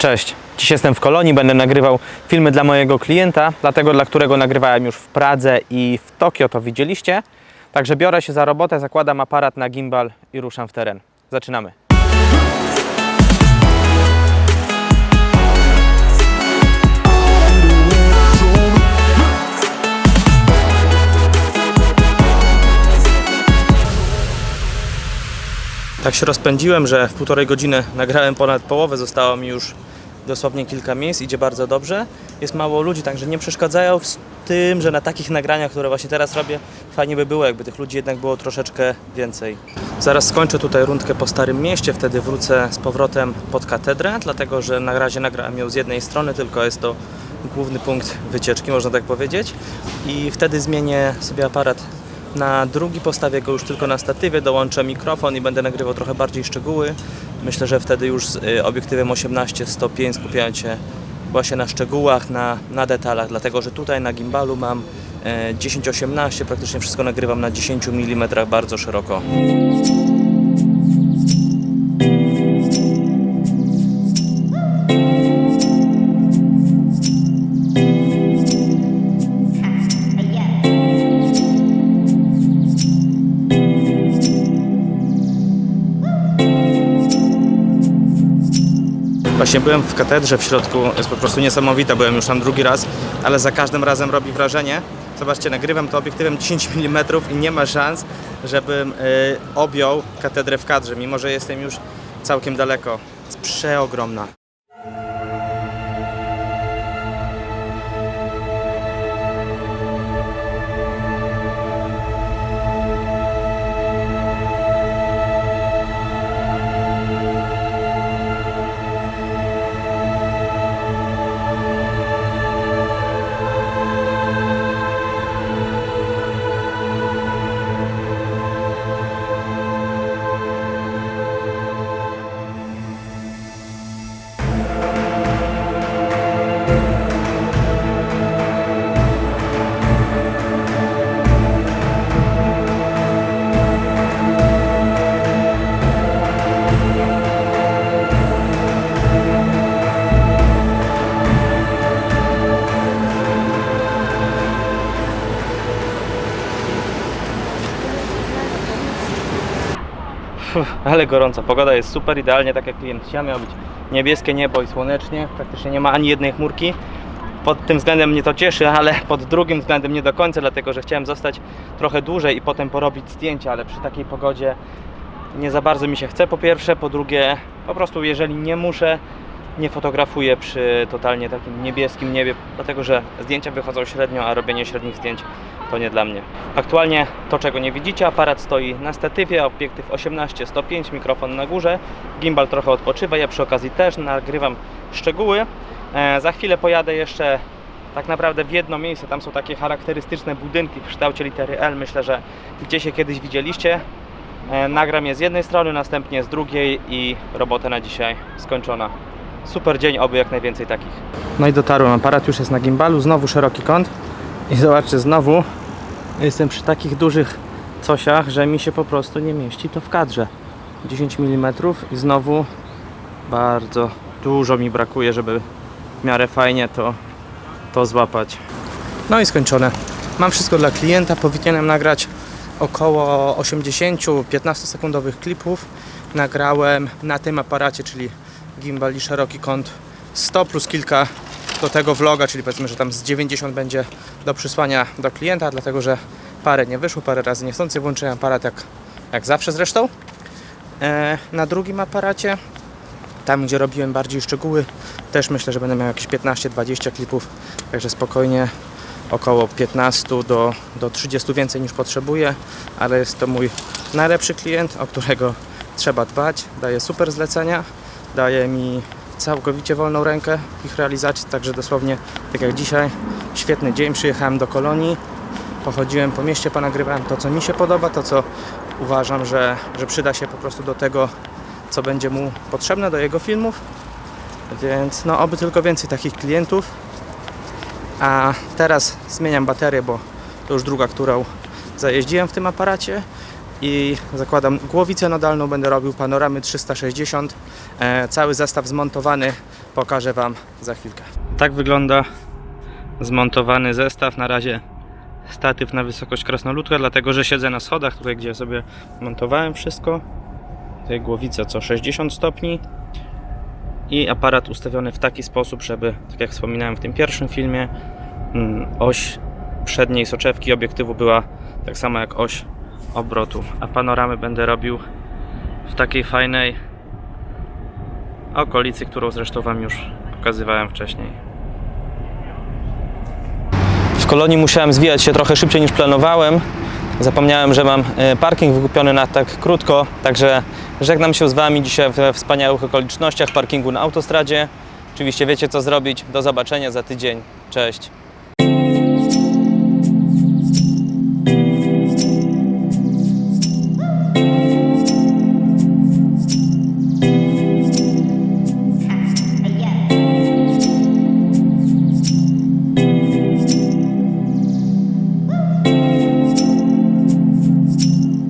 Cześć, dziś jestem w Kolonii, będę nagrywał filmy dla mojego klienta, dlatego dla którego nagrywałem już w Pradze i w Tokio, to widzieliście. Także biorę się za robotę, zakładam aparat na gimbal i ruszam w teren. Zaczynamy. Tak się rozpędziłem, że w półtorej godziny nagrałem ponad połowę, zostało mi już dosłownie kilka miejsc, idzie bardzo dobrze. Jest mało ludzi, także nie przeszkadzają w tym, że na takich nagraniach, które właśnie teraz robię, fajnie by było, jakby tych ludzi jednak było troszeczkę więcej. Zaraz skończę tutaj rundkę po Starym Mieście, wtedy wrócę z powrotem pod katedrę, dlatego że na razie nagrałem ją z jednej strony, tylko jest to główny punkt wycieczki, można tak powiedzieć. I wtedy zmienię sobie aparat na drugi postawię go już tylko na statywie, dołączę mikrofon i będę nagrywał trochę bardziej szczegóły. Myślę, że wtedy już z y, obiektywem 18-105 skupiałem się właśnie na szczegółach, na, na detalach, dlatego że tutaj na gimbalu mam e, 10-18, praktycznie wszystko nagrywam na 10 mm bardzo szeroko. Właśnie byłem w katedrze w środku, jest po prostu niesamowita, byłem już tam drugi raz, ale za każdym razem robi wrażenie. Zobaczcie, nagrywam to obiektywem 10 mm i nie ma szans, żebym y, objął katedrę w kadrze, mimo że jestem już całkiem daleko. Jest przeogromna. Ale gorąco. Pogoda jest super, idealnie tak jak klient chciał. Miało być niebieskie niebo i słonecznie. Praktycznie nie ma ani jednej chmurki. Pod tym względem mnie to cieszy, ale pod drugim względem nie do końca, dlatego że chciałem zostać trochę dłużej i potem porobić zdjęcia, ale przy takiej pogodzie nie za bardzo mi się chce po pierwsze, po drugie po prostu jeżeli nie muszę, nie fotografuję przy totalnie takim niebieskim niebie, dlatego że zdjęcia wychodzą średnio, a robienie średnich zdjęć to nie dla mnie. Aktualnie to czego nie widzicie, aparat stoi na statywie, obiektyw 18-105, mikrofon na górze, gimbal trochę odpoczywa, ja przy okazji też nagrywam szczegóły. E, za chwilę pojadę jeszcze tak naprawdę w jedno miejsce, tam są takie charakterystyczne budynki w kształcie litery L, myślę, że gdzieś je kiedyś widzieliście. E, nagram je z jednej strony, następnie z drugiej i robota na dzisiaj skończona. Super dzień, oby jak najwięcej takich. No i dotarłem, aparat już jest na gimbalu, znowu szeroki kąt i zobaczcie, znowu jestem przy takich dużych cosiach, że mi się po prostu nie mieści to w kadrze. 10 mm i znowu bardzo dużo mi brakuje, żeby w miarę fajnie to, to złapać. No i skończone. Mam wszystko dla klienta, powinienem nagrać około 80-15 sekundowych klipów. Nagrałem na tym aparacie, czyli gimbal i szeroki kąt 100 plus kilka do tego vloga, czyli powiedzmy, że tam z 90 będzie do przysłania do klienta, dlatego że parę nie wyszło, parę razy niechcący włączyłem aparat jak, jak zawsze zresztą. E, na drugim aparacie, tam gdzie robiłem bardziej szczegóły, też myślę, że będę miał jakieś 15-20 klipów, także spokojnie około 15 do, do 30 więcej niż potrzebuję, ale jest to mój najlepszy klient, o którego trzeba dbać, daje super zlecenia, daje mi całkowicie wolną rękę w ich realizacji, także dosłownie tak jak dzisiaj, świetny dzień, przyjechałem do Kolonii, pochodziłem po mieście, ponagrywałem to, co mi się podoba, to, co uważam, że, że przyda się po prostu do tego, co będzie mu potrzebne do jego filmów, więc no oby tylko więcej takich klientów, a teraz zmieniam baterię, bo to już druga, którą zajeździłem w tym aparacie i zakładam głowicę nodalną, będę robił panoramy 360, e, cały zestaw zmontowany pokażę Wam za chwilkę. Tak wygląda zmontowany zestaw. Na razie statyw na wysokość krasnoludka, dlatego że siedzę na schodach, tutaj gdzie sobie montowałem wszystko. Tutaj głowica co 60 stopni i aparat ustawiony w taki sposób, żeby, tak jak wspominałem w tym pierwszym filmie, mm, oś przedniej soczewki obiektywu była tak samo jak oś obrotu, a panoramy będę robił w takiej fajnej okolicy, którą zresztą Wam już pokazywałem wcześniej. W kolonii musiałem zwijać się trochę szybciej niż planowałem. Zapomniałem, że mam e, parking wykupiony na tak krótko, także żegnam się z Wami dzisiaj we wspaniałych okolicznościach parkingu na autostradzie. Oczywiście wiecie co zrobić. Do zobaczenia za tydzień. Cześć.